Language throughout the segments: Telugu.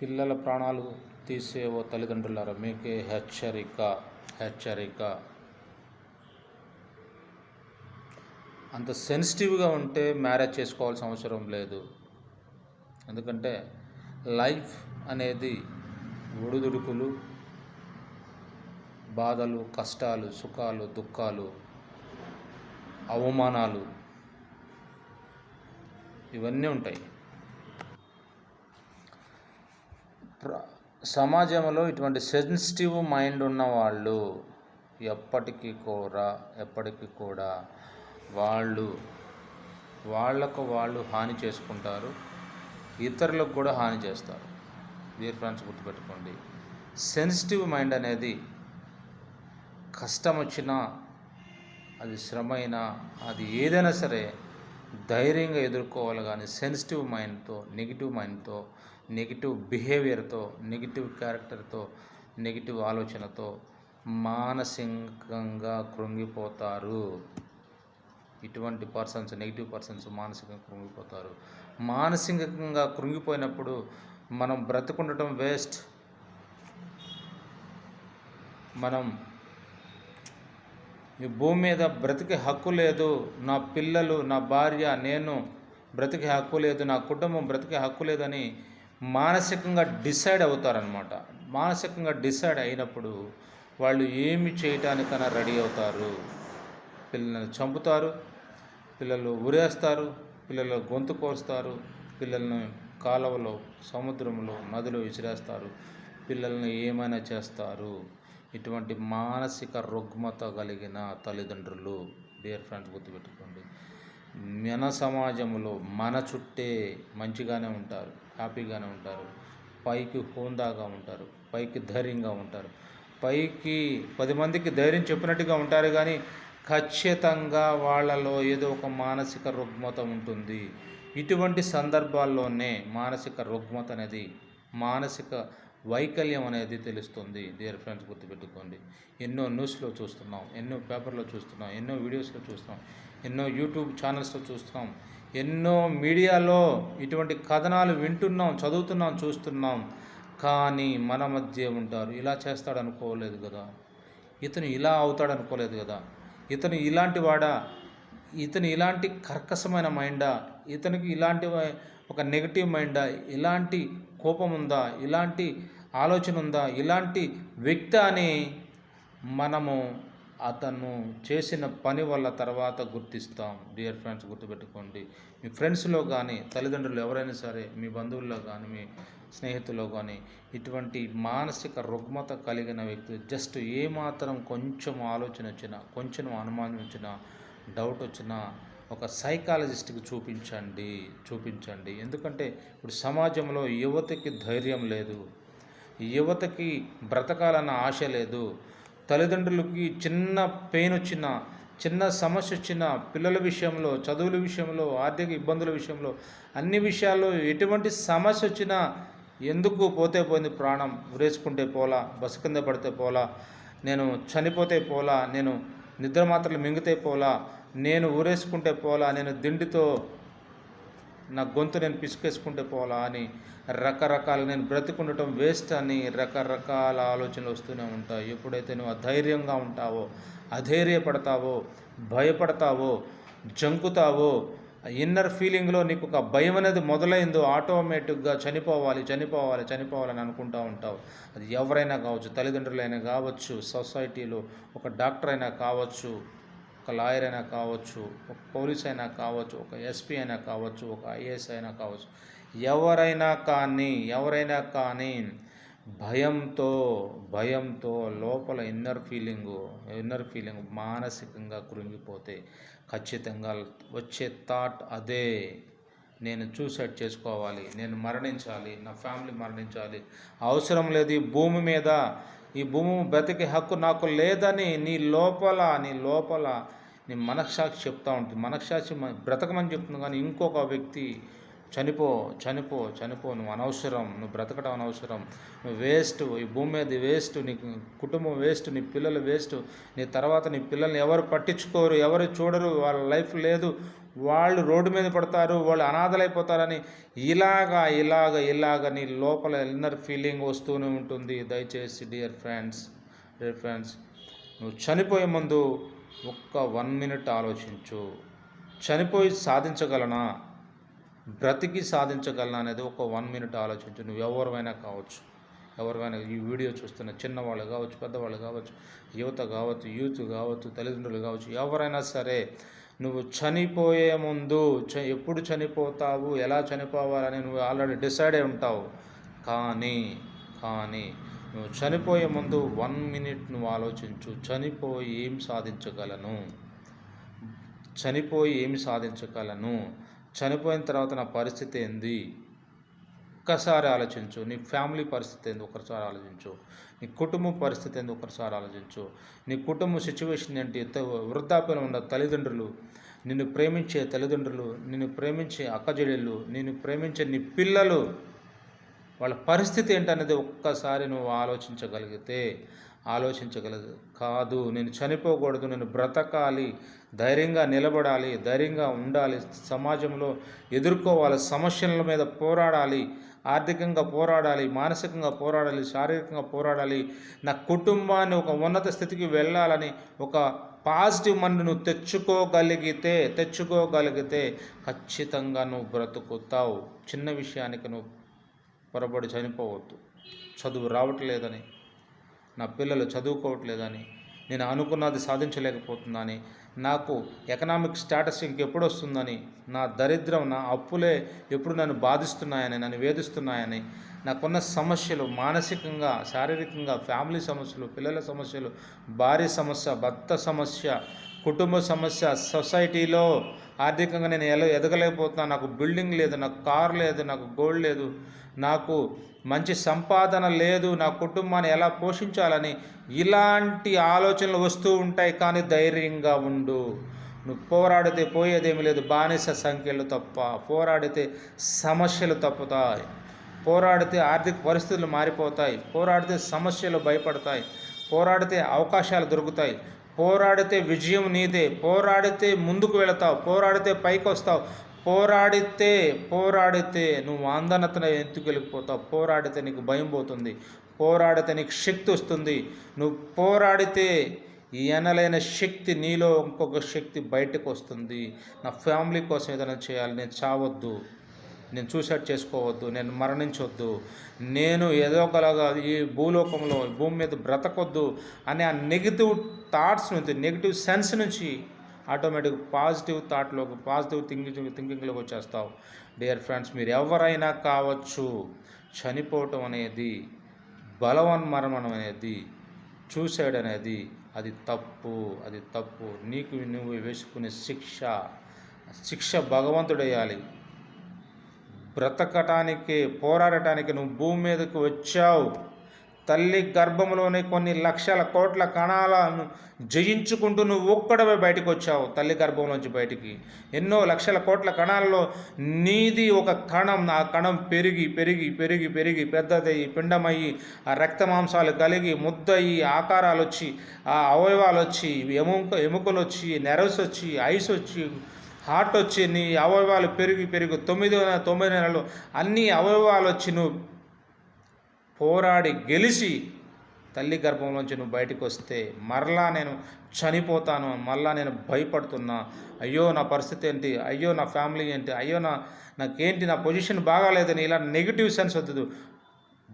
పిల్లల ప్రాణాలు తీసే ఓ తల్లిదండ్రులారా మీకే హెచ్చరిక హెచ్చరిక. అంత సెన్సిటివ్గా ఉంటే మ్యారేజ్ చేసుకోవాల్సిన అవసరం లేదు. ఎందుకంటే లైఫ్ అనేది ఒడిదుడుకులు బాధలు కష్టాలు సుఖాలు దుఃఖాలు అవమానాలు ఇవన్నీ ఉంటాయి. సమాజంలో ఇటువంటి సెన్సిటివ్ మైండ్ ఉన్న వాళ్ళు ఎప్పటికీ కూడా ఎప్పటికీ కూడా వాళ్ళు వాళ్ళకు వాళ్ళు హాని చేసుకుంటారు. ఇతరులకు కూడా హాని చేస్తారు. డియర్ ఫ్రెండ్స్ గుర్తుపెట్టుకోండి. సెన్సిటివ్ మైండ్ అనేది కష్టం వచ్చినా అది శ్రమ అయినా అది ఏదైనా సరే ధైర్యంగా ఎదుర్కోవాలి కానీ సెన్సిటివ్ మైండ్తో నెగిటివ్ మైండ్తో నెగిటివ్ బిహేవియర్తో నెగిటివ్ క్యారెక్టర్తో నెగిటివ్ ఆలోచనతో మానసికంగా కృంగిపోతారు. ఇటువంటి పర్సన్స్ నెగిటివ్ పర్సన్స్ మానసికంగా కృంగిపోతారు. మానసికంగా కృంగిపోయినప్పుడు మనం బ్రతుకుండటం వేస్ట్ మనం ఈ భూమి మీద బ్రతికే హక్కు లేదు. నా పిల్లలు నా భార్య నేను బ్రతికే హక్కు లేదు. నా కుటుంబం బ్రతికే హక్కు లేదని మానసికంగా డిసైడ్ అవుతారనమాట మానసికంగా డిసైడ్ అయినప్పుడు వాళ్ళు ఏమి చేయటానికైనా రెడీ అవుతారు. పిల్లల్ని చంపుతారు పిల్లలు ఉరేస్తారు పిల్లలు గొంతు కోస్తారు పిల్లల్ని కాలువలో సముద్రంలో నదిలో విసిరేస్తారు పిల్లల్ని ఏమైనా చేస్తారు. ఇటువంటి మానసిక రుగ్మత కలిగిన తల్లిదండ్రులు డియర్ ఫ్రెండ్స్ గుర్తుపెట్టుకోండి. మన సమాజంలో మన చుట్టే మంచిగానే ఉంటారు హ్యాపీగానే ఉంటారు పైకి హోందాగా ఉంటారు పైకి ధైర్యంగా ఉంటారు. పైకి పది మందికి ధైర్యం చెప్పినట్టుగా ఉంటారు కానీ ఖచ్చితంగా వాళ్ళలో ఏదో ఒక మానసిక రుగ్మత ఉంటుంది. ఇటువంటి సందర్భాల్లోనే మానసిక రుగ్మత అనేది మానసిక వైకల్యం అనేది తెలుస్తుంది. డియర్ ఫ్రెండ్స్ గుర్తుపెట్టుకోండి. ఎన్నో న్యూస్లో చూస్తున్నాం ఎన్నో పేపర్లో చూస్తున్నాం ఎన్నో వీడియోస్లో చూస్తున్నాం ఎన్నో యూట్యూబ్ ఛానల్స్లో చూస్తున్నాం ఎన్నో మీడియాలో ఇటువంటి కథనాలు వింటున్నాం చదువుతున్నాం చూస్తున్నాం. కానీ మన మధ్య ఉంటారు ఇలా చేస్తాడు అనుకోలేదు కదా. ఇతను ఇలా అవుతాడు అనుకోలేదు కదా. ఇతను ఇలాంటి వాడా? ఇతను ఇలాంటి కర్కశమైన మైండా? ఇతనికి ఇలాంటి ఒక నెగిటివ్ మైండా? ఇలాంటి కోపం ఉందా? ఇలాంటి ఆలోచన ఉందా? ఇలాంటి వ్యక్తి అని మనము అతను చేసిన పని వల్ల తర్వాత గుర్తిస్తాం. డియర్ ఫ్రెండ్స్ గుర్తుపెట్టుకోండి. మీ ఫ్రెండ్స్లో కానీ తల్లిదండ్రులు ఎవరైనా సరే మీ బంధువుల్లో కానీ మీ స్నేహితుల్లో కానీ ఇటువంటి మానసిక రుగ్మత కలిగిన వ్యక్తి జస్ట్ ఏమాత్రం కొంచెం ఆలోచన వచ్చినా కొంచెం అనుమానం వచ్చినా డౌట్ వచ్చినా ఒక సైకాలజిస్ట్కి చూపించండి. చూపించండి. ఎందుకంటే ఇప్పుడు సమాజంలో యువతకి ధైర్యం లేదు. యువతకి బ్రతకాలన్న ఆశ లేదు. తల్లిదండ్రులకి చిన్న పెయిన్ వచ్చినా చిన్న సమస్య వచ్చినా పిల్లల విషయంలో చదువుల విషయంలో ఆర్థిక ఇబ్బందుల విషయంలో అన్ని విషయాల్లో ఎటువంటి సమస్య వచ్చినా ఎందుకు పోతే పోయింది ప్రాణం? ఉరేసుకుంటే పోలా? బస్సు కింద పడితే పోలా? నేను చనిపోతే పోలా? నేను నిద్ర మాత్రలు మింగితే పోలా? నేను ఊరేసుకుంటే పోలా? నేను దిండితో నా గొంతు నేను పిసుకేసుకుంటే పోలా అని రకరకాల నేను బ్రతికుండటం వేస్ట్ అని రకరకాల ఆలోచనలు వస్తూనే ఉంటాయి. ఎప్పుడైతే నువ్వు అధైర్యంగా ఉంటావో అధైర్యపడతావో భయపడతావో జంకుతావో ఇన్నర్ ఫీలింగ్లో నీకు ఒక భయం అనేది మొదలైందో ఆటోమేటిక్గా చనిపోవాలి చనిపోవాలి చనిపోవాలని అనుకుంటూ ఉంటావు. అది ఎవరైనా కావచ్చు తల్లిదండ్రులైనా కావచ్చు సొసైటీలో ఒక డాక్టర్ అయినా కావచ్చు ఒక లాయర్ అయినా కావచ్చు ఒక పోలీస్ అయినా కావచ్చు ఒక ఎస్పీ అయినా కావచ్చు ఒక ఐఏఎస్ అయినా కావచ్చు ఎవరైనా కానీ ఎవరైనా కానీ భయంతో భయంతో లోపల ఇన్నర్ ఫీలింగు ఇన్నర్ ఫీలింగ్ మానసికంగా కృంగిపోతే ఖచ్చితంగా వచ్చే థాట్ అదే. నేను సూసైడ్ చేసుకోవాలి నేను మరణించాలి నా ఫ్యామిలీ మరణించాలి అవసరం లేదు భూమి మీద ఈ భూమి బ్రతికే హక్కు నాకు లేదని నీ లోపల నీ లోపల నీ మనస్సాక్షి చెప్తా ఉంటుంది. మనస్సాక్షి బ్రతకమని చెప్తుంది. కానీ ఇంకొక వ్యక్తి చనిపో చనిపో చనిపో నువ్వు అనవసరం నువ్వు బ్రతకడం అనవసరం. నువ్వు వేస్ట్ ఈ భూమి మీద వేస్ట్ నీ కుటుంబం వేస్ట్ నీ పిల్లలు వేస్ట్ నీ తర్వాత నీ పిల్లల్ని ఎవరు పట్టించుకోరు ఎవరు చూడరు వాళ్ళ లైఫ్ లేదు. వాళ్ళు రోడ్డు మీద పడతారు వాళ్ళు అనాథలైపోతారని ఇలాగా ఇలాగ ఇలాగ నీ లోపల ఇన్నర్ ఫీలింగ్ వస్తూనే ఉంటుంది. దయచేసి డియర్ ఫ్రెండ్స్ డియర్ ఫ్రెండ్స్ నువ్వు చనిపోయే ముందు ఒక్క వన్ మినిట్ ఆలోచించు. చనిపోయి సాధించగలనా? బ్రతికి సాధించగలను అనేది ఒక వన్ మినిట్ ఆలోచించు. నువ్వు ఎవరివైనా కావచ్చు. ఎవరికైనా ఈ వీడియో చూస్తున్న చిన్నవాళ్ళు కావచ్చు పెద్దవాళ్ళు కావచ్చు యువత కావచ్చు యూత్ కావచ్చు తల్లిదండ్రులు కావచ్చు ఎవరైనా సరే నువ్వు చనిపోయే ముందు చ ఎప్పుడు చనిపోతావు ఎలా చనిపోవాలని నువ్వు ఆల్రెడీ డిసైడ్ అయి ఉంటావు. కానీ కానీ నువ్వు చనిపోయే ముందు వన్ మినిట్ నువ్వు ఆలోచించు. చనిపోయి ఏం సాధించగలను? చనిపోయి ఏమి సాధించగలను? చనిపోయిన తర్వాత నా పరిస్థితి ఏంది? ఒక్కసారి ఆలోచించు. నీ ఫ్యామిలీ పరిస్థితి ఏంది? ఒకసారి ఆలోచించు. నీ కుటుంబ పరిస్థితి ఏంది? ఒకసారి ఆలోచించు. నీ కుటుంబ సిచ్యువేషన్ ఏంటి? త- వృద్ధాప్యంలో ఉన్న తల్లిదండ్రులు నిన్ను ప్రేమించే తల్లిదండ్రులు నిన్ను ప్రేమించే అక్కజెడెళ్ళు నిన్ను ప్రేమించే నీ పిల్లలు వాళ్ళ పరిస్థితి ఏంటనేది ఒక్కసారి నువ్వు ఆలోచించగలిగితే ఆలోచించగలదు. కాదు నేను చనిపోకూడదు నేను బ్రతకాలి ధైర్యంగా నిలబడాలి ధైర్యంగా ఉండాలి సమాజంలో ఎదుర్కోవాలి సమస్యల మీద పోరాడాలి ఆర్థికంగా పోరాడాలి మానసికంగా పోరాడాలి శారీరకంగా పోరాడాలి. నా కుటుంబాన్ని ఒక ఉన్నత స్థితికి వెళ్ళాలని ఒక పాజిటివ్ మన నువ్వు తెచ్చుకోగలిగితే తెచ్చుకోగలిగితే ఖచ్చితంగా నువ్వు బ్రతుకుతావు. చిన్న విషయానికి నువ్వు పొరబడి చనిపోవద్దు. చదువు రావట్లేదని నా పిల్లలు చదువుకోవట్లేదని నేను అనుకున్నది సాధించలేకపోతున్నాని నాకు ఎకనామిక్ స్టేటస్ ఇంకెప్పుడు వస్తుందని నా దరిద్రం నా అప్పులే ఎప్పుడు నన్ను బాధిస్తున్నాయని నన్ను వేధిస్తున్నాయని నాకున్న సమస్యలు మానసికంగా శారీరకంగా ఫ్యామిలీ సమస్యలు పిల్లల సమస్యలు భార్య సమస్య భర్త సమస్య కుటుంబ సమస్య సొసైటీలో ఆర్థికంగా నేను ఎలా ఎదగలేకపోతున్నాను. నాకు బిల్డింగ్ లేదు నాకు కార్ లేదు నాకు గోల్డ్ లేదు. నాకు మంచి సంపాదన లేదు. నా కుటుంబాన్ని ఎలా పోషించాలని ఇలాంటి ఆలోచనలు వస్తూ ఉంటాయి. కానీ ధైర్యంగా ఉండు. నువ్వు పోరాడితే పోయేదేమి లేదు. బానిస సంఖ్యలు తప్ప పోరాడితే సమస్యలు తప్పుతాయి. పోరాడితే ఆర్థిక పరిస్థితులు మారిపోతాయి. పోరాడితే సమస్యలు భయపడతాయి. పోరాడితే అవకాశాలు దొరుకుతాయి. పోరాడితే విజయం నీదే పోరాడితే ముందుకు వెళతావు పోరాడితే పైకి వస్తావు పోరాడితే పోరాడితే నువ్వు ఆందోళన ఎందుకు వెళ్ళిపోతావు. పోరాడితే నీకు భయం పోతుంది పోరాడితే నీకు శక్తి వస్తుంది. నువ్వు పోరాడితే ఎనలైన శక్తి నీలో ఇంకొక శక్తి బయటకు వస్తుంది. నా ఫ్యామిలీ కోసం ఏదైనా చేయాలి నేను చావద్దు. నేను సూసైడ్ చేసుకోవద్దు నేను మరణించొద్దు నేను ఏదో ఒకలాగా ఈ భూలోకంలో భూమి మీద బ్రతకొద్దు అనే ఆ నెగిటివ్ థాట్స్ నుంచి నెగిటివ్ సెన్స్ నుంచి ఆటోమేటిక్ పాజిటివ్ థాట్లోకి పాజిటివ్ థింకింగ్ థింకింగ్లోకి వచ్చేస్తావు. డియర్ ఫ్రెండ్స్ మీరు ఎవరైనా కావచ్చు చనిపోవటం అనేది బలవన్మరణం అనేది సూసైడ్ అనేది అది తప్పు అది తప్పు. నీకు నువ్వు వేసుకునే శిక్ష శిక్ష భగవంతుడేయాలి. బ్రతకటానికి పోరాడటానికి నువ్వు భూమి మీదకు వచ్చావు. తల్లి గర్భంలోనే కొన్ని లక్షల కోట్ల కణాలను జయించుకుంటూ నువ్వు ఒక్కడవే బయటకు వచ్చావు తల్లి గర్భంలోంచి బయటికి. ఎన్నో లక్షల కోట్ల కణాల్లో నీది ఒక కణం ఆ కణం పెరిగి పెరిగి పెరిగి పెరిగి పెద్దదయ్యి పిండమయ్యి ఆ రక్త మాంసాలు కలిగి ముద్దయి ఆకారాలు వచ్చి ఆ అవయవాలు వచ్చి ఎముక ఎముకలు వచ్చి నెరవ్స్ వచ్చి ఐస్ వచ్చి హార్ట్ వచ్చి నీ అవయవాలు పెరిగి పెరిగి తొమ్మిది తొమ్మిది నెలలు అన్ని అవయవాలు వచ్చి నువ్వు పోరాడి గెలిచి తల్లి గర్భంలోంచి నువ్వు బయటకు వస్తే మరలా నేను చనిపోతాను మరలా నేను భయపడుతున్నా. అయ్యో నా పరిస్థితి ఏంటి? అయ్యో నా ఫ్యామిలీ ఏంటి? అయ్యో నా నాకేంటి? నా పొజిషన్ బాగాలేదని ఇలా నెగిటివ్ సెన్స్ వద్దు.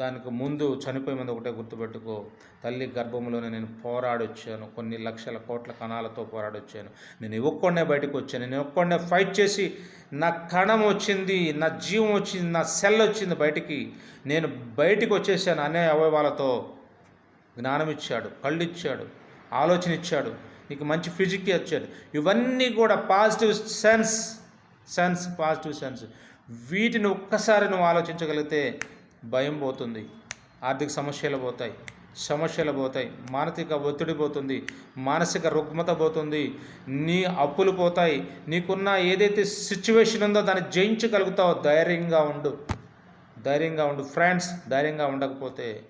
దానికి ముందు చనిపోయే ముందు ఒకటే గుర్తుపెట్టుకో. తల్లి గర్భంలోనే నేను పోరాడొచ్చాను. కొన్ని లక్షల కోట్ల కణాలతో పోరాడొచ్చాను. నేను ఇవ్వకొండే బయటకు వచ్చాను. నేను ఇవ్వకొండే ఫైట్ చేసి నా కణం వచ్చింది నా జీవం వచ్చింది నా సెల్ వచ్చింది బయటికి. నేను బయటికి వచ్చేసాను అనే అవయవాలతో. జ్ఞానం ఇచ్చాడు కళ్ళు ఇచ్చాడు ఆలోచన ఇచ్చాడు నీకు మంచి ఫిజిక్ ఇచ్చాడు ఇవన్నీ కూడా positive sense sense positive sense. వీటిని ఒక్కసారి నువ్వు ఆలోచించగలిగితే భయం పోతుంది. ఆర్థిక సమస్యలు పోతాయి. సమస్యలు పోతాయి. మానసిక ఒత్తిడి పోతుంది. మానసిక రుగ్మత పోతుంది. నీ అప్పులు పోతాయి. నీకున్న ఏదైతే సిచ్యువేషన్ ఉందో దాన్ని జయించగలుగుతావో. ధైర్యంగా ఉండు. ధైర్యంగా ఉండు. ఫ్రెండ్స్ ధైర్యంగా ఉండకపోతే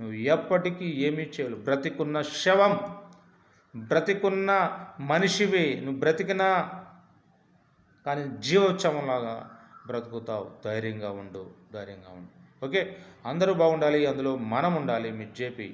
నువ్వు ఎప్పటికీ ఏమీ చేయలేవు. బ్రతికున్న శవం బ్రతికున్న మనిషివి. నువ్వు బ్రతికిన కానీ జీవోత్సవంలాగా బ్రతుకుతావు. ధైర్యంగా ఉండు. ధైర్యంగా ఉండు. ఓకే? అందరూ బాగుండాలి అందులో మనం ఉండాలి మిడ్ జేపీ.